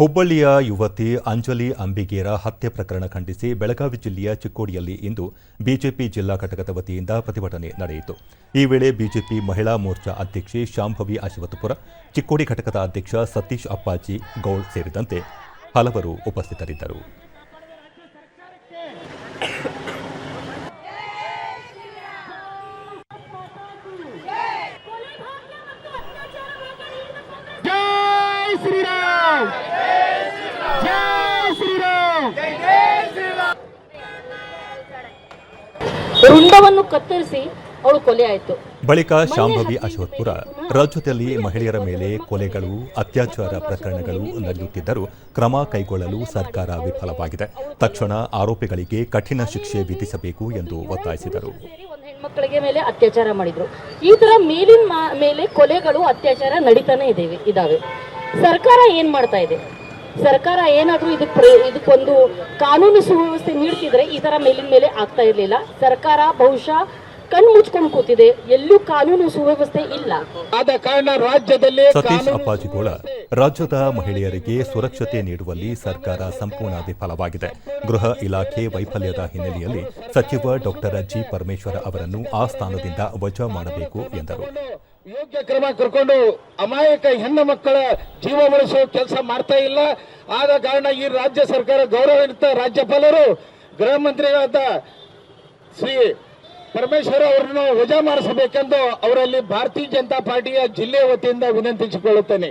ಹುಬ್ಬಳ್ಳಿಯ ಯುವತಿ ಅಂಜಲಿ ಅಂಬಿಗೇರ ಹತ್ಯೆ ಪ್ರಕರಣ ಖಂಡಿಸಿ ಬೆಳಗಾವಿ ಜಿಲ್ಲೆಯ ಚಿಕ್ಕೋಡಿಯಲ್ಲಿ ಇಂದು ಬಿಜೆಪಿ ಜಿಲ್ಲಾ ಘಟಕದ ವತಿಯಿಂದ ಪ್ರತಿಭಟನೆ ನಡೆಯಿತು. ಈ ವೇಳೆ ಬಿಜೆಪಿ ಮಹಿಳಾ ಮೋರ್ಚಾ ಅಧ್ಯಕ್ಷೆ ಶಾಂಭವಿ ಅಶ್ವಥಪುರ ಚಿಕ್ಕೋಡಿ ಘಟಕದ ಅಧ್ಯಕ್ಷ ಸತೀಶ್ ಅಪ್ಪಾಜಿ ಗೌಡ್ ಸೇರಿದಂತೆ ಹಲವರು ಉಪಸ್ಥಿತರಿದ್ದರು. ಶ್ರೀರಾಮ್. ಜೈ ಶ್ರೀರಾಮ್. ರುಂಡವನ್ನು ಕತ್ತರಿಸಿ ಅವಳು ಕೊಲೆ ಆಯಿತು. ಬಳಿಕ ಶಾಂಭವಿ ಅಶೋತ್ಪುರ ರಾಜ್ಯದಲ್ಲಿ ಮಹಿಳೆಯರ ಮೇಲೆ ಕೊಲೆಗಳು ಅತ್ಯಾಚಾರ ಪ್ರಕರಣಗಳು ನಡೆಯುತ್ತಿದ್ದರೂ ಕ್ರಮ ಕೈಗೊಳ್ಳಲು ಸರ್ಕಾರ ವಿಫಲವಾಗಿದೆ. ತಕ್ಷಣ ಆರೋಪಿಗಳಿಗೆ ಕಠಿಣ ಶಿಕ್ಷೆ ವಿಧಿಸಬೇಕು ಎಂದು ಒತ್ತಾಯಿಸಿದರು. ಹೆಣ್ಮಕ್ಕಳಿಗೆ ಮೇಲೆ ಅತ್ಯಾಚಾರ ಮಾಡಿದ್ರು. ಈ ತರ ಮೇಲಿನ ಮಾ- ಮೇಲೆ ಕೊಲೆಗಳು ಅತ್ಯಾಚಾರ ನಡೀತಾನೆ ಇದೇವೆ ಇದಾವೆ. ಸರ್ಕಾರ ಏನ್ ಮಾಡ್ತಾ ಇದೆ? ಸರ್ಕಾರ ಏನಾದ್ರೂ ಇದಕ್ಕೆ ಇದಕ್ಕೊಂದು ಕಾನೂನು ಸುವ್ಯವಸ್ಥೆ ನೀಡ್ತಿದ್ರೆ ಈ ತರ ಮೇಲಿನ ಮೇಲೆ ಆಗ್ತಾ ಇರ್ಲಿಲ್ಲ. ಸರ್ಕಾರ ಬಹುಶಃ ಕಣ್ಣು ಮುಚ್ಕೊಂಡು ಕೂತಿದೆ. ಎಲ್ಲೂ ಕಾನೂನು ಸುವ್ಯವಸ್ಥೆ ಇಲ್ಲ. ಆದ ಕಾರಣ ರಾಜ್ಯದಲ್ಲಿ ಸತೀಶ್ ಅಪ್ಪಾಜಿಗೋಳ ರಾಜ್ಯದ ಮಹಿಳೆಯರಿಗೆ ಸುರಕ್ಷತೆ ನೀಡುವಲ್ಲಿ ಸರ್ಕಾರ ಸಂಪೂರ್ಣ ವಿಫಲವಾಗಿದೆ ಗೃಹ ಇಲಾಖೆ ವೈಫಲ್ಯದ ಹಿನ್ನೆಲೆಯಲ್ಲಿ ಸಚಿವ ಡಾಕ್ಟರ್ ಜಿ ಪರಮೇಶ್ವರ ಅವರನ್ನು ಆ ಸ್ಥಾನದಿಂದ ವಜಾ ಮಾಡಬೇಕು ಎಂದರು. ಯೋಗ್ಯ ಕ್ರಮ ಕರ್ಕೊಂಡು ಅಮಾಯಕ ಹೆಣ್ಣು ಮಕ್ಕಳ ಜೀವ ಉಳಿಸುವ ಕೆಲಸ ಮಾಡ್ತಾ ಇಲ್ಲ. ಆದ ಕಾರಣ ಈ ರಾಜ್ಯ ಸರ್ಕಾರ ಗೌರವಾನ್ವಿತ ರಾಜ್ಯಪಾಲರು, ಗೃಹ ಮಂತ್ರಿಗಳಾದ ಶ್ರೀ ಪರಮೇಶ್ವರ ಅವರನ್ನು ವಜಾ ಮಾಡಿಸಬೇಕೆಂದು ಅವರಲ್ಲಿ ಭಾರತೀಯ ಜನತಾ ಪಾರ್ಟಿಯ ಜಿಲ್ಲೆ ವತಿಯಿಂದ ವಿನಂತಿಸಿಕೊಳ್ಳುತ್ತೇನೆ.